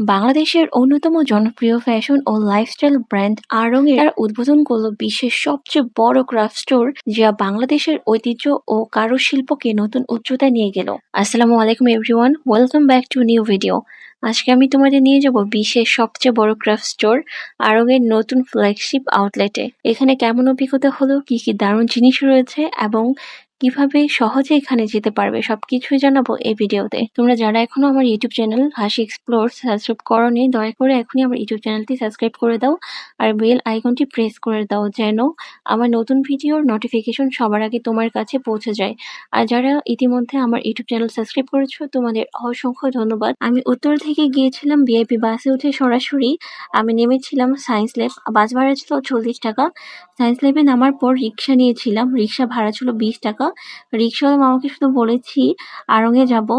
বাংলাদেশের অন্যতম জনপ্রিয় ফ্যাশন ও লাইফস্টাইল ব্র্যান্ড আরং এর উদ্বোধন করল বিশ্বের সবচেয়ে বড় ক্রাফট স্টোর যা বাংলাদেশের ঐতিহ্য ও কারুশিল্পকে নতুন উচ্চতায় নিয়ে গেল। আসসালামু আলাইকুম everyone welcome back to new video আজকে আমি তোমাদের নিয়ে যাব বিশ্বের সবচেয়ে বড় ক্রাফট স্টোর আড়ং এর নতুন ফ্ল্যাগশিপ আউটলেটে এখানে কেমন অভিজ্ঞতা হলো, কি কি দারুণ জিনিস রয়েছে এবং কীভাবে সহজে এখানে যেতে পারবে সবকিছুই জানাব এই ভিডিওতে। তোমরা যারা এখনও আমার YouTube channel Hasi Explore subscribe করনি, দয়া করে এখনই আমার ইউটিউব চ্যানেলটি সাবস্ক্রাইব করে দাও আর বেল আইকনটি প্রেস করে দাও যেন আমার নতুন ভিডিওর নোটিফিকেশন সবার আগে তোমার কাছে পৌঁছে যায়। আর যারা ইতিমধ্যে আমার ইউটিউব চ্যানেল সাবস্ক্রাইব করেছ, তোমাদের অসংখ্য ধন্যবাদ। আমি উত্তর থেকে গিয়েছিলাম ভিআইপি বাসে উঠে সরাসরি আমি নেমেছিলাম সায়েন্স ল্যাব বাস ভাড়া ছিল চল্লিশ টাকা। সায়েন্স ল্যাবে নামার পর রিক্সা নিয়েছিলাম, রিক্সা ভাড়া ছিল বিশ টাকা। রিক্সাওয়ালা মামাকে শুধু বলেছি আড়ং-এ যাব।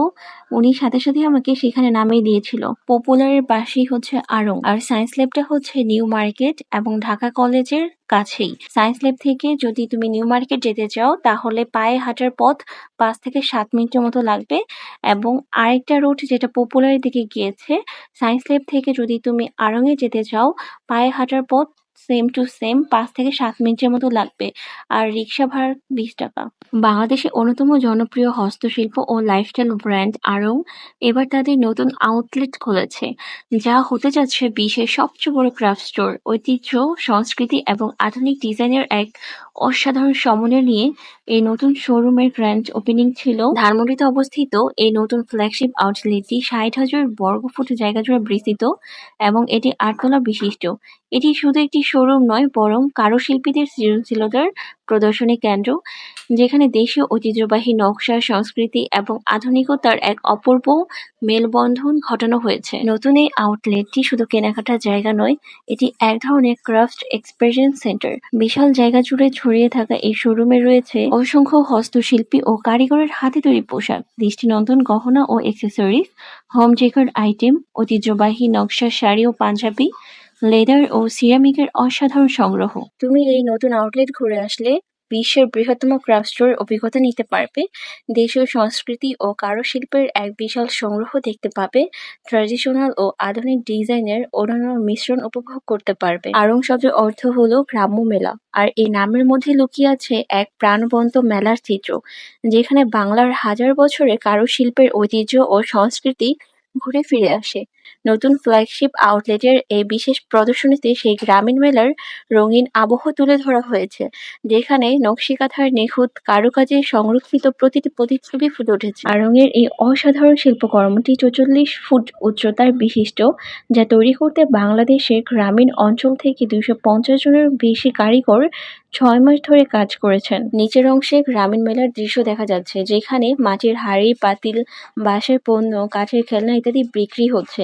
উনি সাথে সাথে আমাকে সেখানে নামিয়ে দিয়েছিল। পপুলারের পাশেই হচ্ছে আড়ং। আর সায়েন্স ল্যাবটা হচ্ছে নিউ মার্কেট এবং ঢাকা কলেজের কাছেই। সায়েন্স ল্যাব থেকে যদি তুমি নিউ মার্কেট যেতে চাও, তাহলে পায়ে হাঁটার পথ পাঁচ থেকে সাত মিনিটের মতো লাগবে এবং আরেকটা রুট যেটা পপুলারের দিকে গিয়েছে, সায়েন্স ল্যাব থেকে যদি তুমি আড়ং-এ যেতে চাও, পায়ে হাঁটার পথ সেম টু সেম পাঁচ থেকে সাত মিনিটের মতো লাগবে। আর রিক্সা ভাড়া বিশ টাকা। বাংলাদেশের অন্যতম জনপ্রিয় হস্তশিল্প ও লাইফস্টাইল ব্র্যান্ড আরং এবার তাদের নতুন আউটলেট খুলেছে, যা হতে যাচ্ছে বিশ্বের সবচেয়ে বড় ক্রাফট স্টোর ঐতিহ্য, সংস্কৃতি এবং আধুনিক ডিজাইনের এক অসাধারণ সমন্বয় নিয়ে এই নতুন শোরুমের গ্র্যান্ড ওপেনিং ছিল। ধানমন্ডিতে অবস্থিত এই নতুন ফ্ল্যাগশিপ আউটলেটটি ষাট হাজার বর্গফুট জায়গা জুড়ে বিস্তৃত এবং এটি আটতলা বিশিষ্ট। এটি শুধু একটি শোরুম নয়, বরং কারুশিল্পীদের সৃজনশীলতার প্রদর্শনী কেন্দ্র, যেখানে দেশীয় ঐতিহ্যবাহী নকশা, সংস্কৃতি এবং আধুনিকতার এক অপূর্ব মেলবন্ধন ঘটানো হয়েছে। নতুন এই আউটলেটটি শুধু কেনাকাটার জায়গা নয়, এটি এক ধরনের ক্রাফট এক্সপ্রেশন সেন্টার বিশাল জায়গা জুড়ে ছড়িয়ে থাকা এই শোরুমে রয়েছে অসংখ্য হস্তশিল্পী ও কারিগরের হাতে তৈরি পোশাক, দৃষ্টিনন্দন গহনা ও অ্যাক্সেসরিজ হোম ডেকোর আইটেম ঐতিহ্যবাহী নকশা শাড়ি ও পাঞ্জাবি লেদার ও সিরামিকের অসাধারণ সংগ্রহ। তুমি এই নতুন আউটলেট ঘুরে আসলে বিশ্বের বৃহত্তম ক্রাফট স্টোর অভিজ্ঞতা নিতে পারবে। দেশীয় সংস্কৃতি ও কারুশিল্পের এক বিশাল সংগ্রহ দেখতে পাবে। ট্র্যাডিশনাল ও আধুনিক ডিজাইনের অন্যান্য মিশ্রণ উপভোগ করতে পারবে। আড়ং শব্দের অর্থ হলো গ্রাম্য মেলা। আর এই নামের মধ্যে লুকিয়ে আছে এক প্রাণবন্ত মেলার চিত্র, যেখানে বাংলার হাজার বছরের কারুশিল্পের ঐতিহ্য ও সংস্কৃতি ঘুরে ফিরে আসে। নতুন ফ্ল্যাগশিপ আউটলেটের এই বিশেষ প্রদর্শনীতে সেই গ্রামীণ মেলার রঙিন আবহ তুলে ধরা হয়েছে যেখানে নকশিকাঁথার নিখুঁত কারুকাজে সংরক্ষিত প্রতিটি প্রতিচ্ছবি ফুটে উঠেছে। আড়ংয়ের এই অসাধারণ শিল্পকর্মটি চৌচল্লিশ ফুট উচ্চতার বিশিষ্ট যা তৈরি করতে বাংলাদেশের গ্রামীণ অঞ্চল থেকে দুইশো পঞ্চাশ জনের বেশি কারিগর ছয় মাস ধরে কাজ করেছেন। নিচের অংশে গ্রামীণ মেলার দৃশ্য দেখা যাচ্ছে যেখানে মাটির হাড়ি পাতিল বাঁশের পণ্য কাঠের খেলনা ইত্যাদি বিক্রি হচ্ছে।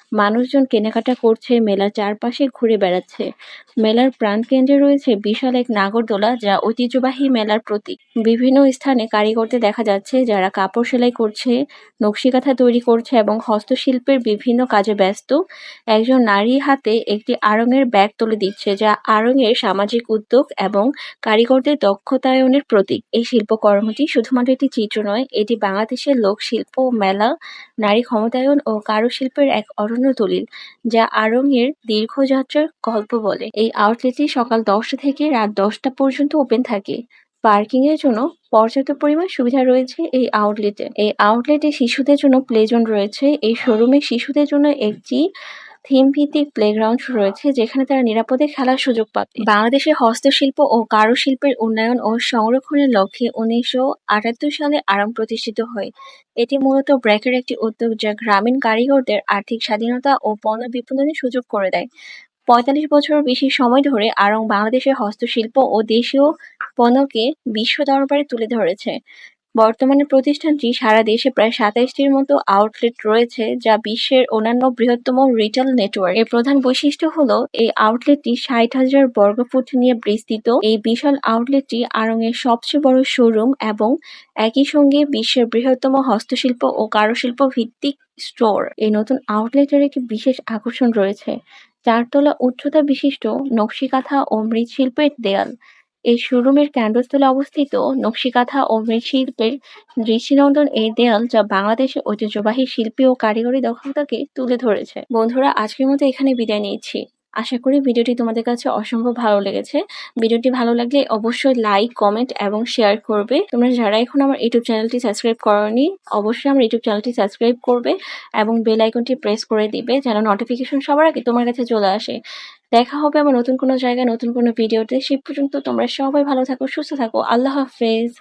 মানুষজন কেনাকাটা করছে, মেলার চারপাশে ঘুরে বেড়াচ্ছে। মেলার প্রাণকেন্দ্রে রয়েছে বিশাল এক নাগরদোলা যা ঐতিহ্যবাহী মেলার প্রতীক। বিভিন্ন স্থানে কারিগরদের দেখা যাচ্ছে যারা কাপড় সেলাই করছে, নকশিকাঁথা তৈরি করছে এবং হস্তশিল্পের বিভিন্ন কাজে ব্যস্ত। একজন নারী হাতে একটি আড়ংয়ের ব্যাগ তুলে দিচ্ছে যা আড়ংয়ের সামাজিক উদ্যোগ এবং কারিগরদের দক্ষতায়নের প্রতীক। এই শিল্পকর্মটি শুধুমাত্র একটি চিত্র নয়, এটি বাংলাদেশের লোকশিল্প, মেলা, নারী ক্ষমতায়ন ও কারুশিল্পের এক অরণ্য। দলিল, যা আড়ং-এর দীর্ঘযাত্রার গল্প বলে। এই আউটলেটটি সকাল দশটা থেকে রাত দশটা পর্যন্ত ওপেন থাকে। পার্কিং এর জন্য পর্যাপ্ত পরিমাণ সুবিধা রয়েছে এই আউটলেটে। এই আউটলেটে শিশুদের জন্য প্লে জোন রয়েছে। এই শোরুমে শিশুদের জন্য একটি থিম ভিত্তিক প্লেগ্রাউন্ড রয়েছে যেখানে তারা নিরাপদে খেলার সুযোগ পাবে। বাংলাদেশের হস্তশিল্প ও কারুশিল্পের উন্নয়ন ও সংরক্ষণের লক্ষ্যে উনিশশো আটাত্তর সালে আরাম প্রতিষ্ঠিত হয়। এটি মূলত ব্র্যাকের একটি উদ্যোগ যা গ্রামীণ কারিগরদের আর্থিক স্বাধীনতা ও পণ্য বিপণনের সুযোগ করে দেয়। পঁয়তাল্লিশ বছরের বেশি সময় ধরে আরং বাংলাদেশের হস্তশিল্প ও দেশীয় পণ্যকে বিশ্ব দরবারে তুলে ধরেছে। বর্তমানে প্রতিষ্ঠানটি সারা দেশে প্রায় সাতাইশটির মতো আউটলেট রয়েছে, যা বিশ্বের অন্যান্য বৃহত্তম রিটেল নেটওয়ার্ক। এর প্রধান বৈশিষ্ট্য হল, এই আউটলেটটি ষাট হাজার বর্গফুট নিয়ে বিস্তৃত। এই বিশাল আউটলেটটি আড়ং এর সবচেয়ে বড় শোরুম এবং একই সঙ্গে বিশ্বের বৃহত্তম হস্তশিল্প ও কারুশিল্প ভিত্তিক স্টোর। এই নতুন আউটলেটের একটি বিশেষ আকর্ষণ রয়েছে, চারতলা উচ্চতা বিশিষ্ট, নকশিকাঁথা ও মৃৎশিল্পের দেয়াল। এই শোরুমের কেন্দ্রস্থলে অবস্থিত নকশিকাঁথা ও মৃৎশিল্পের দৃষ্টিনন্দন এই দেয়াল যা বাংলাদেশের ঐতিহ্যবাহী শিল্পী ও কারিগরি দক্ষতাকে তুলে ধরেছে। বন্ধুরা, আজকের মতো এখানে বিদায় নিচ্ছি। আশা করি ভিডিওটি তোমাদের কাছে অসম্ভব ভালো লেগেছে। ভিডিওটি ভালো লাগলে অবশ্যই লাইক কমেন্ট এবং শেয়ার করবে। তোমরা যারা এখন আমার ইউটিউব চ্যানেলটি সাবস্ক্রাইব করনি, অবশ্যই আমার ইউটিউব চ্যানেলটি সাবস্ক্রাইব করবে এবং বেল আইকনটি প্রেস করে দিবে যেন নোটিফিকেশন সবার আগে তোমার কাছে চলে আসে। দেখা হবে আমার নতুন কোনো জায়গায়, নতুন কোনো ভিডিওতে সে পর্যন্ত তোমরা সবাই ভালো থাকো, সুস্থ থাকো। আল্লাহ হাফেজ।